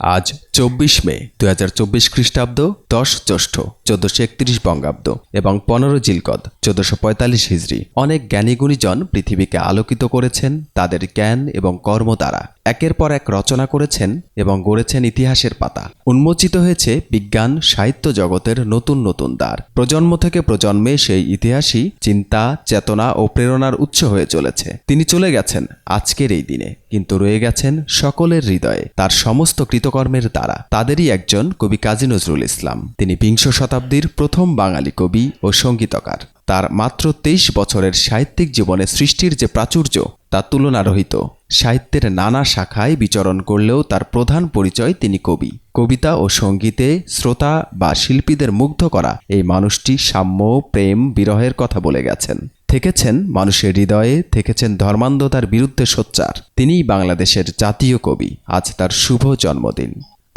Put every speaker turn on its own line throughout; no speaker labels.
আজ চব্বিশ মে দু হাজার চব্বিশ খ্রিস্টাব্দ দশ জ্যৈষ্ঠ। চোদ্দশো একত্রিশ বঙ্গাব্দ এবং পনেরো জিলকদ, চোদ্দশো পঁয়তাল্লিশ হিজড়ি অনেক জ্ঞানীগুণীজন পৃথিবীকে আলোকিত করেছেন তাদের জ্ঞান এবং কর্ম দ্বারা। একের পর এক রচনা করেছেন এবং গড়েছেন ইতিহাসের পাতা। উন্মোচিত হয়েছে বিজ্ঞান, সাহিত্য জগতের নতুন নতুন দ্বার। প্রজন্ম থেকে প্রজন্মে সেই ইতিহাসই চিন্তা, চেতনা ও প্রেরণার উৎস হয়ে চলেছে। তিনি চলে গেছেন আজকের এই দিনে, কিন্তু রয়ে গেছেন সকলের হৃদয়ে। তার সমস্ত কৃতকর্মের দ্বারা। তাদেরই একজন কবি কাজী নজরুল ইসলাম। তিনি বিংশ শতাব্দীর প্রথম বাঙালি কবি ও সঙ্গীতকার। তার মাত্র তেইশ বছরের সাহিত্যিক জীবনে সৃষ্টির যে প্রাচুর্য, তা তুলনারহিত। সাহিত্যের নানা শাখায় বিচরণ করলেও তার প্রধান পরিচয় তিনি কবি। কবিতা ও সঙ্গীতে শ্রোতা বা শিল্পীদের মুগ্ধ করা এই মানুষটি সাম্য, প্রেম, বিরহের কথা বলে গেছেন। থেকেছেন মানুষের হৃদয়ে, থেকেছেন ধর্মান্ধতার বিরুদ্ধে সোচ্চার। তিনিই বাংলাদেশের জাতীয় কবি। আজ তার শুভ জন্মদিন।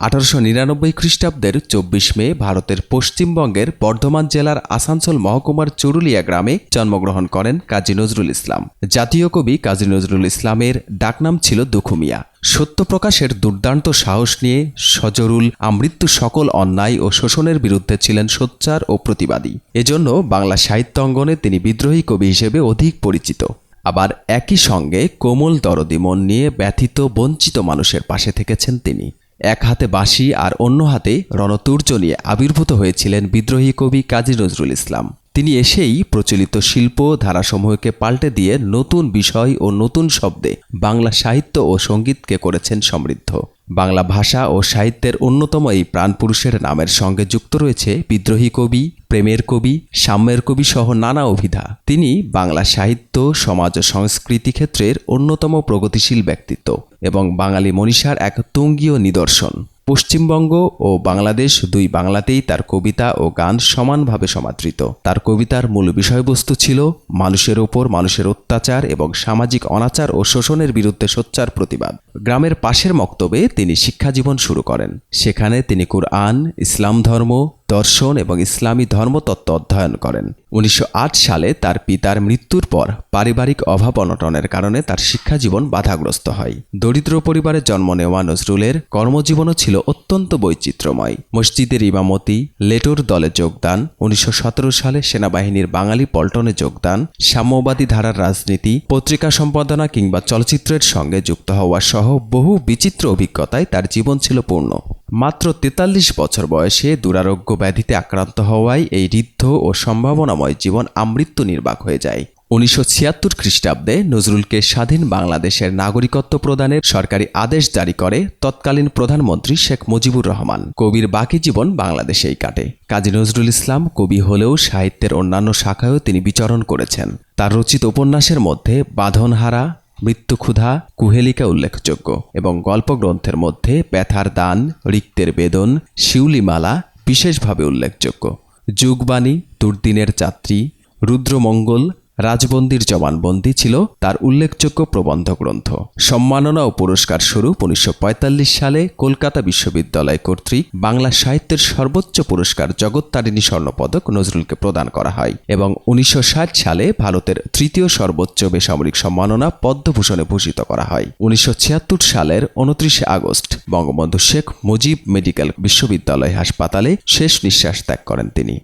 আঠারোশো নিরানব্বই খ্রিস্টাব্দের চব্বিশ মে ভারতের পশ্চিমবঙ্গের বর্ধমান জেলার আসানসোল মহকুমার চুরুলিয়া গ্রামে জন্মগ্রহণ করেন কাজী নজরুল ইসলাম। জাতীয় কবি কাজী নজরুল ইসলামের ডাকনাম ছিল দুখুমিয়া। সত্যপ্রকাশের দুর্দান্ত সাহস নিয়ে সজরুল আমৃত্যু সকল অন্যায় ও শোষণের বিরুদ্ধে ছিলেন সোচ্চার ও প্রতিবাদী। এজন্য বাংলা সাহিত্য অঙ্গনে তিনি বিদ্রোহী কবি হিসেবে অধিক পরিচিত। আবার একই সঙ্গে কোমল দরদি মন নিয়ে ব্যথিত, বঞ্চিত মানুষের পাশে থেকেছেন তিনি। এক হাতে বাঁশি আর অন্য হাতে রণতুর্য নিয়ে আবির্ভূত হয়েছিলেন বিদ্রোহী কবি কাজী নজরুল ইসলাম। তিনি এসেই প্রচলিত শিল্প ধারাসমূহকে পাল্টে দিয়ে নতুন বিষয় ও নতুন শব্দে বাংলা সাহিত্য ও সঙ্গীতকে করেছেন সমৃদ্ধ। বাংলা ভাষা ও সাহিত্যের অন্যতম এই প্রাণপুরুষের নামের সঙ্গে যুক্ত রয়েছে বিদ্রোহী কবি প্রেমের কবি, সাম্যের কবি সহ নানা অভিধা। তিনি বাংলা সাহিত্য, সমাজ ও সংস্কৃতি ক্ষেত্রের অন্যতম প্রগতিশীল ব্যক্তিত্ব এবং বাঙালি মনীষার এক তুঙ্গীয় নিদর্শন। পশ্চিমবঙ্গ ও বাংলাদেশ দুই বাংলাতেই তার কবিতা ও গান সমানভাবে সমাদৃত। তার কবিতার মূল বিষয়বস্তু ছিল মানুষের ওপর মানুষের অত্যাচার এবং সামাজিক অনাচার ও শোষণের বিরুদ্ধে সোচ্চার প্রতিবাদ। গ্রামের পাশের মক্তবে তিনি শিক্ষাজীবন শুরু করেন। সেখানে তিনি কুরআন, ইসলাম ধর্ম দর্শন এবং ইসলামী ধর্মতত্ত্ব অধ্যয়ন করেন। উনিশশো আট সালে তার পিতার মৃত্যুর পর পারিবারিক অভাব অনটনের কারণে তার শিক্ষাজীবন বাধাগ্রস্ত হয়। দরিদ্র পরিবারে জন্ম নেওয়া নজরুলের কর্মজীবনও ছিল অত্যন্ত বৈচিত্র্যময়। মসজিদের ইমামতি, লেটোর দলে যোগদান, উনিশশো সতেরো সালে সেনাবাহিনীর বাঙালি পল্টনে যোগদান, সাম্যবাদী ধারার রাজনীতি, পত্রিকা সম্পাদনা কিংবা চলচ্চিত্রের সঙ্গে যুক্ত হওয়া সহ বহু বিচিত্র অভিজ্ঞতায় তার জীবন ছিল পূর্ণ। মাত্র তেতাল্লিশ বছর বয়সে দুরারোগ্য ব্যাধিতে আক্রান্ত হওয়ায় এই ঋদ্ধ ও সম্ভাবনাময় জীবন আমৃত্যু নির্বাক হয়ে যায়। উনিশশো ছিয়াত্তর খ্রিস্টাব্দে নজরুলকে স্বাধীন বাংলাদেশের নাগরিকত্ব প্রদানের সরকারি আদেশ জারি করে তৎকালীন প্রধানমন্ত্রী শেখ মুজিবুর রহমান। কবির বাকি জীবন বাংলাদেশেই কাটে। কাজী নজরুল ইসলাম কবি হলেও সাহিত্যের অন্যান্য শাখায়ও তিনি বিচরণ করেছেন। তার রচিত উপন্যাসের মধ্যে বাঁধনহারা মৃত্যুক্ষুধা কুহেলিকা উল্লেখযোগ্য এবং গল্পগ্রন্থের মধ্যে ব্যথার দান, রিক্তের বেদন, শিউলিমালা বিশেষভাবে উল্লেখযোগ্য। যুগবাণী, দুর্দিনের যাত্রী, রুদ্রমঙ্গল রাজবন্দির জবানবন্দি ছিল তার উল্লেখযোগ্য প্রবন্ধ গ্রন্থ। সম্মাননা ও পুরস্কার স্বরূপ উনিশশো পঁয়তাল্লিশ সালে কলকাতা বিশ্ববিদ্যালয় কর্তৃক বাংলা সাহিত্যের সর্বোচ্চ পুরস্কার জগত্তারিণী স্বর্ণপদক নজরুলকে প্রদান করা হয় এবং উনিশশো ষাট সালে ভারতের তৃতীয় সর্বোচ্চ বেসামরিক সম্মাননা পদ্মভূষণে ভূষিত করা হয়। উনিশশো ছিয়াত্তর সালের উনত্রিশে আগস্ট বঙ্গবন্ধু শেখ মুজিব মেডিকেল বিশ্ববিদ্যালয় হাসপাতালে শেষ নিঃশ্বাস ত্যাগ করেন তিনি।